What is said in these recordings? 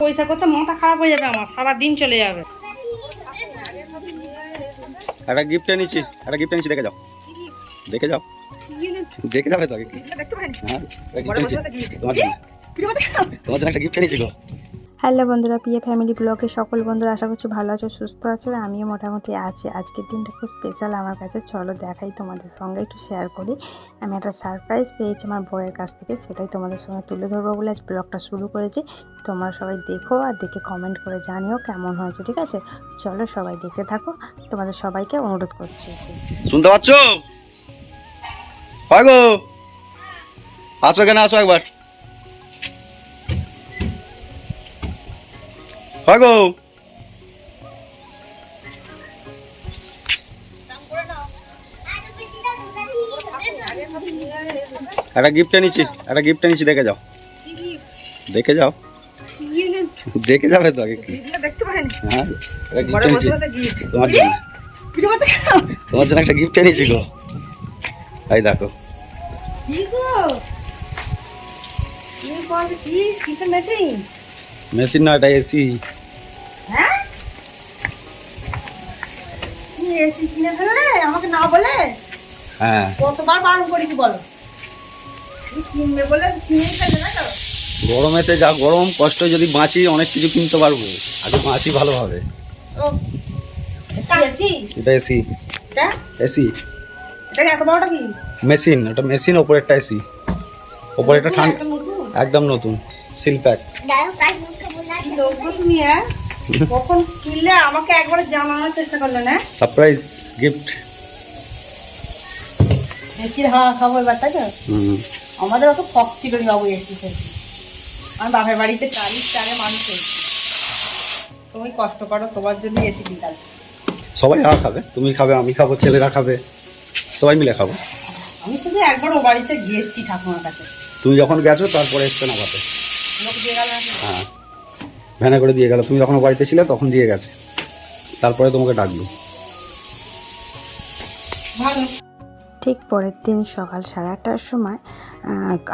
পয়সা করতে মাথা খারাপ হয়ে যাবে আমার সারা দিন চলে যাবে। একটা গিফট এনেছি একটা গিফট এনেছি দেখে যাও। দেখে যাও। দেখে যাবে তো? হ্যাঁ তোমার জন্য। একটা গিফট এনেছি গো। হ্যালো বন্ধুরা পিএ ফ্যামিলি ব্লগে সকল বন্ধুরা, আশা করছি ভালো আছো, সুস্থ আছো আমিও মোটামুটি আছি। আজকের দিনটা খুব স্পেশাল আমার কাছে। চলো দেখাই তোমাদের সঙ্গে, একটু শেয়ার করি। আমি একটা সারপ্রাইজ পেয়েছি আমার বউয়ের কাছ থেকে, সেটাই তোমাদের সঙ্গে তুলে ধরবো বলে আজ ব্লগটা শুরু করেছি। তোমরা সবাই দেখো আর দেখে কমেন্ট করে জানিও কেমন হয়েছে, ঠিক আছে? চলো সবাই দেখতে থাকো, তোমাদের সবাইকে অনুরোধ করছি। শুনতে পাচ্ছ? আসো এখানে আসো একবার। গো একটা গিফট এনেছি একটা গিফট এনেছি দেখে যাও। দেখে যাও। দেখে যাবে তো আগে কি? হ্যাঁ তোমার জন্য। তোমার জন্য একটা গিফট এনেছি গো। এই দেখো। মেশিন না এটা এসি হ্যাঁ কি এসি কিনে ফেলো রে? আমাকে না বলে? হ্যাঁ। কতবার বারণ করেছি বলো। কিনবে বলে কিনে ফেলে না তো? গরমেতে যা গরম কষ্ট যদি বাঁচি অনেক কিছু কিনতে পারব। আগে বাঁচি ভালোভাবে। ও এটা এসি? এসি। মেশিন ওটা মেশিন ওপরে একটা এসি। ওপরে একটা ঠান্ডা একদম নতুন? Seal pack. লোক তুমি হ্যাঁ? কখন কিনলে আমাকে একবার জানানোর চেষ্টা করলে না সারপ্রাইজ গিফট। এসির হাওয়া খাব এবার তাই তো? হুম। আমাদের অত শখ ছিল বাবু এসি থেকে আমি বাপের বাড়িতে চারি চারে মানুষ হয়েছি। তুমি কষ্ট করো তোমার জন্য এসি আছে। সবাই আর খাবে তুমি খাবে আমি খাব ছেলেরা খাবে সবাই মিলে খাব। আমি শুধু একবার ও বাড়িতে গিয়েছি ঠাকুমার কাছে। তুমি যখন গেছো তারপরে এসছো না ভ্যানে করে দিয়ে গেল। তুমি যখন বাড়িতে ছিলে তখন দিয়ে গেছে। তারপরে তোমাকে ডাকলো। ঠিক পরের দিন সকাল সাড়ে আটটার সময়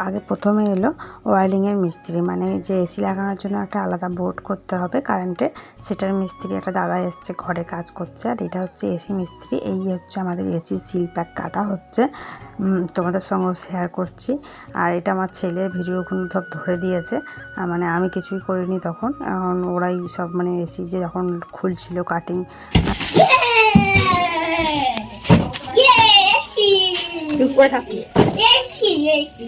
আগে প্রথমে এলো ওয়ারিংয়ের মিস্ত্রি। মানে যে এসি লাগানোর জন্য একটা আলাদা বোর্ড করতে হবে কারেন্টের সেটার মিস্ত্রি একটা দাদা এসছে, ঘরে কাজ করছে। আর এটা হচ্ছে এসি মিস্ত্রি। এই হচ্ছে আমাদের এসি সিল প্যাক কাটা হচ্ছে। তোমাদের সঙ্গে শেয়ার করছি। আর এটা আমার ছেলে ভিডিওগুলো সব ধরে দিয়েছে। মানে আমি কিছুই করিনি তখন। ওরাই সব মানে এসি যে যখন খুলছিল কাটিং চুপ করে থাকি। এসি এসি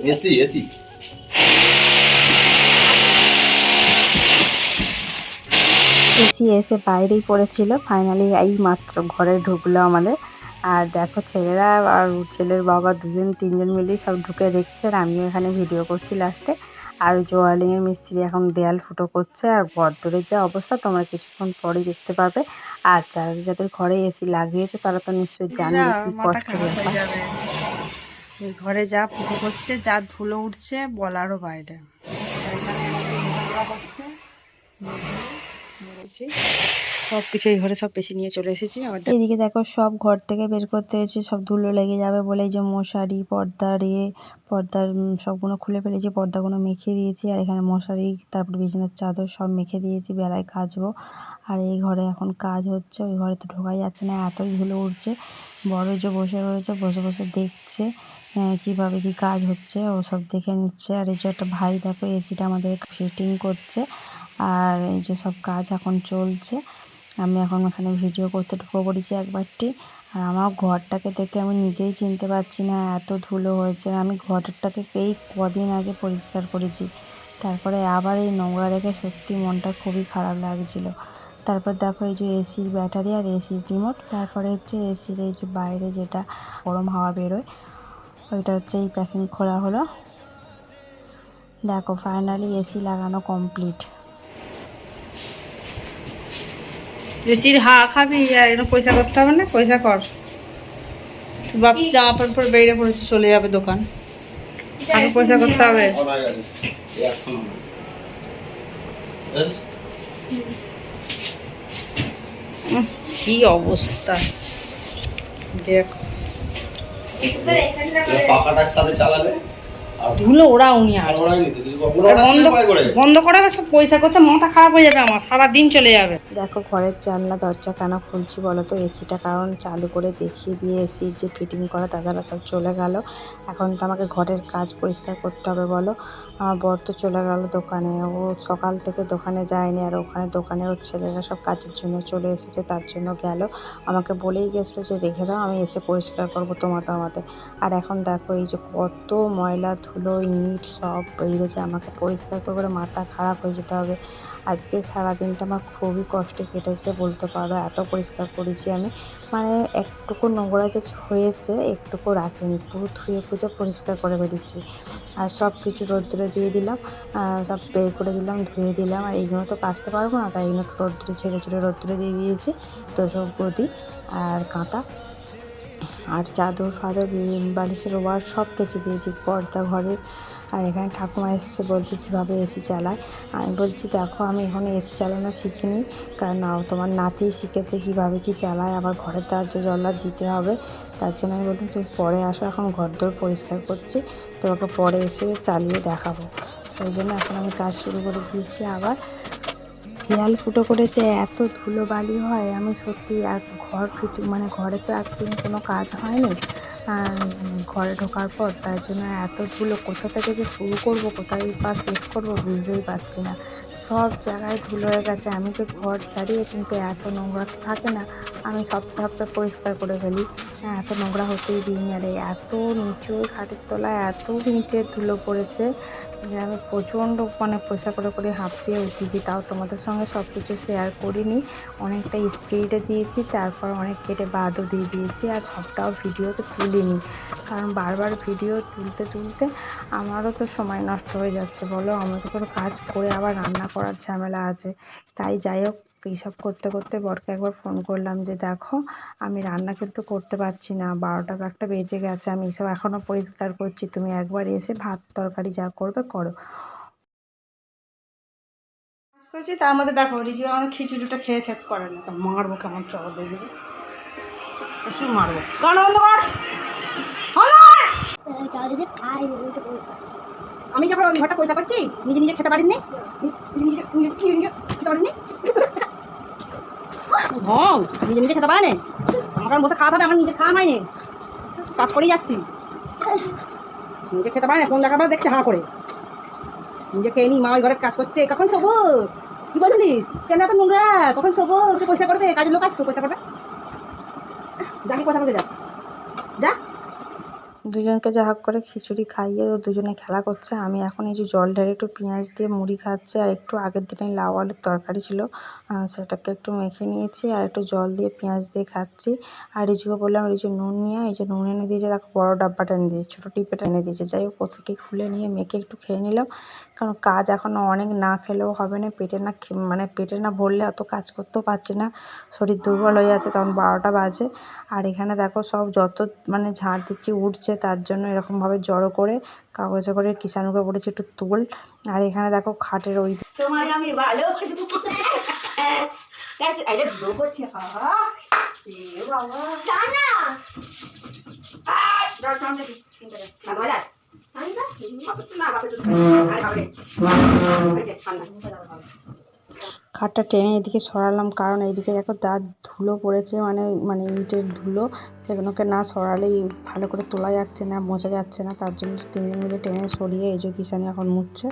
এসি এসে বাইরেই পড়েছিল। ফাইনালি এই মাত্র ঘরে ঢুকলো আমাদের। আর দেখো ছেলেরা আর ছেলের বাবা দুজন তিনজন মিলেই সব ঢুকে দেখছে আর আমিও এখানে ভিডিও করছি লাস্টে আর জোয়ালিংয়ের মিস্ত্রি এখন দেয়াল ফুটো করছে। আর বদ্দরের যা অবস্থা তোমরা কিছুক্ষণ পরেই দেখতে পাবে। আর যারা যাদের ঘরে এসি লাগিয়েছে তারা তো নিশ্চয়ই জানবে কি কষ্ট হয়ে ব্যাপার। যাবে। এই ঘরে যা ফুটো করছে যা ধুলো উঠছে বলারও বাইরে। সব কিছু এই ঘরে সব বেশি নিয়ে চলে এসেছি, আবার এদিকে দেখো সব ঘর থেকে বের করতে হয়েছে সব ধুলো লেগে যাবে বলে যে মশারি পর্দার ইয়ে পর্দার সবগুলো খুলে ফেলেছি, পর্দাগুলো মেখে দিয়েছি, আর এখানে মশারি, তারপর বিছানার চাদর সব মেখে দিয়েছি, বেলায় কাচবো। আর এই ঘরে এখন কাজ হচ্ছে, ওই ঘরে তো ঢোকাই যাচ্ছে না, এতই ধুলো উঠছে। বড় যে বসে রয়েছে, বসে বসে দেখছে কীভাবে কি কাজ হচ্ছে, ও সব দেখে নিচ্ছে। আর এই যে একটা ভাই দেখো, এসিটা আমাদের ফিটিং করছে, আর এই যে সব কাজ এখন চলছে। আমি এখন এখানে ভিডিও করতে ঢুকে পড়েছি একবারটি। আর আমার ঘরটাকে দেখে আমি নিজেই চিনতে পারছি না, এত ধুলো হয়েছে। আমি ঘরটাকে এই কদিন আগে পরিষ্কার করেছি। তারপরে আবার এই নোংরা দেখে সত্যি মনটা খুবই খারাপ লাগছিল। তারপর দেখো এই যে এসির ব্যাটারি আর এসির রিমোট তারপরে হচ্ছে এসির এই যে বাইরে যেটা গরম হাওয়া বেরোয়, ওইটা হচ্ছে এই প্যাকিং খোলা হলো। দেখো ফাইনালি এসি লাগানো কমপ্লিট এসির হা খাবি আর এরকম পয়সা করতে হবে না পয়সা কর। বাপ জামা প্যান্ট পরে বেরিয়ে পড়েছি চলে যাবে দোকান। আগে পয়সা করতে হবে। কি অবস্থা। দেখ। পাকাটার সাথে চালালে? ধুলো ওরা উনি আর। বন্ধ বন্ধ করে সব পয়সা করতে মাথা খারাপ হয়ে যাবে আমার সারা দিন চলে যাবে। দেখো ঘরের জানলা দরজা কেন খুলছি বলো তো এসিটা কারণ চালু করে দেখিয়ে দিয়ে এসি যে ফিটিং করা দাদারা সব চলে গেল। এখন তো আমাকে ঘরের কাজ পরিষ্কার করতে হবে বলো। আমার বর তো চলে গেল দোকানে ও সকাল থেকে দোকানে যায়নি আর ওখানে দোকানে ওর ছেলেরা সব কাজের জন্য চলে এসেছে তার জন্য গেল। আমাকে বলেই গেছিল যে রেখে দাও আমি এসে পরিষ্কার করব তোমাদের আমাদের আর এখন দেখো এই যে কত ময়লা ধুলো, ইট সব বেরিয়েছে আমাকে পরিষ্কার করে করে মাথা খারাপ হয়ে যেতে হবে। আজকে সারাদিনটা আমার খুবই কষ্টে কেটেছে বলতে পারো। এত পরিষ্কার করেছি আমি। মানে একটুকু নোংরা যে হয়েছে, একটুকু রাখিনি। পুরো ধুয়ে পুজো পরিষ্কার করে বেরিয়েছি। আর সব কিছু রোদ্দুরে দিয়ে দিলাম। সব বের করে দিলাম, ধুয়ে দিলাম। আর এইগুলো তো কাচতে পারব না, তাই এগুলো রোদ্দুরে ছেড়ে ছেড়ে রোদ্দুরে দিয়ে দিয়েছি। তো সব গদি আর কাঁথা আর চাদর ফাদর বালিশের ওয়ার সব কিছু দিয়েছি, পর্দা ঘরের আর এখানে ঠাকুমা এসছে বলছে, কীভাবে এসি চালায়? আমি বলছি, দেখো, আমি এখনও এসি চালানো শিখিনি। কারণ তোমার নাতি শিখেছে কীভাবে কী চালায়। আবার ঘরের দরজা জল্লা দিতে হবে, তার জন্য আমি বললাম, তুমি পরে আসো, এখন ঘর দোর পরিষ্কার করছি। তোমাকে পরে এসে চালিয়ে দেখাবো। ওই জন্য এখন আমি কাজ শুরু করে দিয়েছি আবার। দেয়াল ফুটো করেছে, এত ধুলো বালি হয়। আমি সত্যি এক ঘর ফুটি মানে ঘরে তো একদিন কোনো কাজ হয়নি। ঘরে ঢোকার পর তার জন্য এত ধুলো কোথা থেকে যে শুরু করব, কোথায় বা শেষ করব বুঝতেই পারছি না। সব জায়গায় ধুলো হয়ে গেছে। আমি যে ঘর ছাড়িয়ে কিন্তু এত নোংরা থাকে না আমি সব সপ্তাহে পরিষ্কার করে ফেলি। হ্যাঁ, এত নোংরা হতেই দিইনি আর এত নিচু খাটের তলায় এত নিচে ধুলো পড়েছে যে আমি প্রচণ্ড মানে পয়সা করে করে হাঁপিয়ে উঠেছি। তাও তোমাদের সঙ্গে সব কিছু শেয়ার করিনি। অনেকটা স্পিডে দিয়েছি তারপর অনেক কেটে বাদও দিয়ে দিয়েছি আর সবটাও ভিডিওতে তুলিনি। কারণ বারবার ভিডিও তুলতে তুলতে আমারও তো সময় নষ্ট হয়ে যাচ্ছে বলো? আমার তো কোনো কাজ করে আবার রান্না করার ঝামেলা আছে। তাই যাই হোক এইসব করতে করতে বরকে একবার ফোন করলাম যে দেখো আমি রান্না কিন্তু করতে পারছি না বারোটা একটা বেজে গেছে আমি এসব এখনও পরিষ্কার করছি তুমি একবার এসে ভাত তরকারি যা করবে করো। করছি তার মধ্যে দেখো রিজি আমার খিচুড়িটা খেয়ে শেষ করে না তা মারবো কেমন চল দেখবে প্রচুর মারবো। গান বন্ধ কর! আমি যখন ঘরটা পয়সা পাচ্ছি নিজে নিজে খেতে পারিস নি নিজে নিজে খেতে পারিস নি হ্যাঁ নিজে নিজে খেতে পারে আমার বসে খাওয়া হবে, আমার নিজে খাওয়া হয়নি। কাজ করেই যাচ্ছি। নিজে খেতে পারে না ফোন দেখার দেখছে হাঁ করে। নিজে খেয়ে নি, মা ওই ঘরে কাজ করছে। কখন শোবো? কি বলছিলি? কেন এত নোংরা? কখন শোবো? পয়সা করবে, কাজের লোক আসতো পয়সা করবে যাকে পয়সা করবে যা। যা। দুজনকে যা হোক করে খিচুড়ি খাইয়ে ও দুজনে খেলা করছে। আমি এখন এই যে জল ঢেলে একটু পেঁয়াজ দিয়ে মুড়ি খাচ্ছি আর একটু আগের দিনে লাউ আলুর তরকারি ছিল সেটাকে একটু মেখে নিয়েছি আর একটু জল দিয়ে পেঁয়াজ দিয়ে খাচ্ছি। আর রিজুকে বললাম, রিজু, নুন নিয়ে। এই যে নুন এনে দিয়েছে, দেখো বড়ো ডাব্বাটা এনে দিয়েছে, ছোটো টিপেটা এনে দিয়েছে। যাই হোক প্রত্যেকে খুলে নিয়ে মেখে একটু খেয়ে নিলাম। কারণ কাজ এখনও অনেক না খেলেও হবে না পেটে না মানে পেটে না ভরলে অত কাজ করতেও পারছি না শরীর দুর্বল হয়ে যাচ্ছে তখন বারোটা বাজে আর এখানে দেখো সব যত মানে ঝাড় দিচ্ছি উঠছে তার জন্য এরকমভাবে জড়ো করে কাগজে করে কিষানুকে বলেছি একটু তুল আর এখানে দেখো খাটের ওই আমি খাটটা টেনে এদিকে সরালাম কারণ এইদিকে দেখো তার ধুলো পড়েছে মানে মানে ইটের ধুলো। সেগুলোকে না সরালেই ভালো করে তোলা যাচ্ছে না মোছা যাচ্ছে না। তার জন্য তিনজন মিলে টেনে সরিয়ে এই যে কিষানি এখন মুছছে।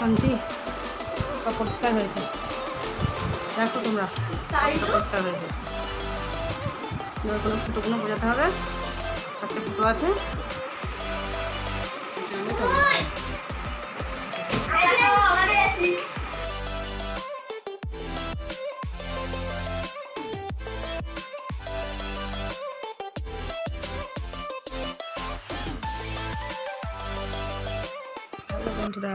শান্তি সব পরিষ্কার হয়েছে। দেখো তোমরা পরিষ্কার হয়েছে। কোনো ফুটোগুলো বোঝাতে হবে। একটা ফুটো আছে। বন্ধুরা।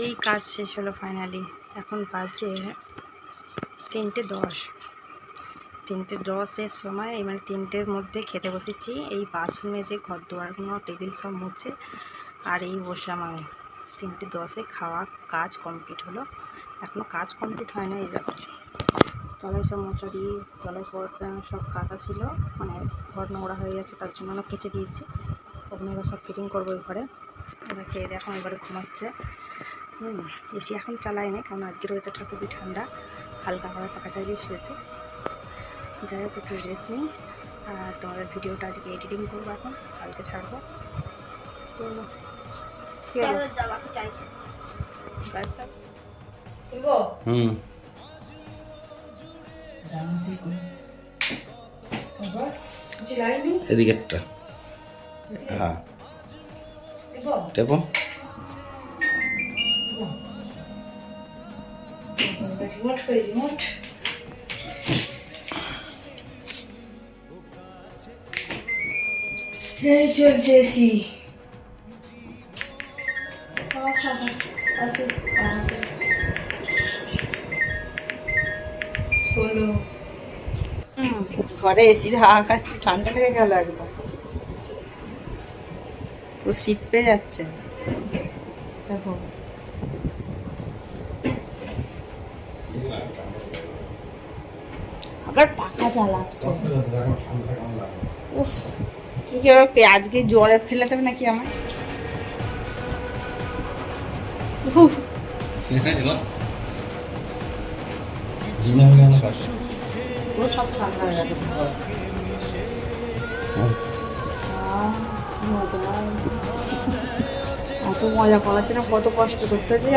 এই কাজ শেষ হলো ফাইনালি এখন বাজে তিনটে দশ। তিনটে দশের সময় এই মানে তিনটের মধ্যে খেতে বসেছি। এই বাসন যে ঘর দুয়ারগুলো টেবিল সব মুছে আর এই বসলাম আমি। তিনটে দশে খাওয়া কাজ কমপ্লিট হলো। এখনও কাজ কমপ্লিট হয় না এই দেখো। তলায় সব মশারি, তলায় পর্দা, সব কাঁচা ছিল। মানে ঘর নোংরা হয়ে গেছে, তার জন্য আমরা কেচে দিয়েছি। ওখানে এবার সব ফিটিং করব এই ঘরে। এবার খেয়ে দেখো এবারে ঘুমাচ্ছে। হুম এসি এখন চালাই না কারণ আজকের ওয়েদারটা খুবই ঠান্ডা হালকা হাওয়া পাকা চালিয়ে শুয়েছে। যাই হোক একটু রেস্ট নিই আর তোমাদের ভিডিওটা আজকে এডিটিং করব এখন কালকে ছাড়বো। চলো কি হলো? বাচ্চা? হুম। হ্যাঁ। টেপো রিমোট করে এসি ষোলো ঘরে হাওয়া খাচ্ছি, ঠান্ডা লেগে গেল একদম। পুরো শীত পেয়ে যাচ্ছে। দেখো। পাখা চালাচ্ছে উফ। কি পে- আজকে জ্বরে ফেলাতে হবে নাকি আমার? কি। এত মজা করার জন্য কত কষ্ট করতে হচ্ছে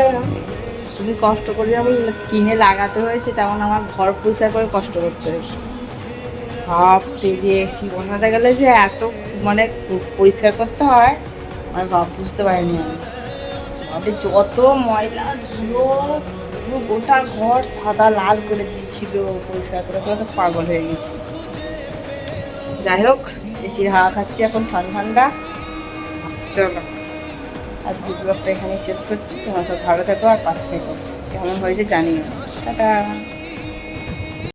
তুমি কষ্ট করে যেমন কিনে লাগাতে হয়েছে, তেমন আমার ঘর পরিষ্কার করে কষ্ট করতে হয়েছে। ভাবতে যে এসি বসাতে গেলে যে এত মানে পরিষ্কার করতে হয় মানে ভাব বুঝতে পারিনি আমি। ভাবে যত ময়লা, ধুলো, পুরো গোটা ঘর সাদা লাল করে দিচ্ছিল পরিষ্কার করে করে তো পাগল হয়ে গেছি। যাই হোক এসির হাওয়া খাচ্ছি এখন ঠান্ডা ঠান্ডা। চলো আজকে ব্লগটা এখানে শেষ করছি, তোমার সব ভালো থেকো আর পাশে থেকো। কেমন হয়েছে জানিও। টাটা।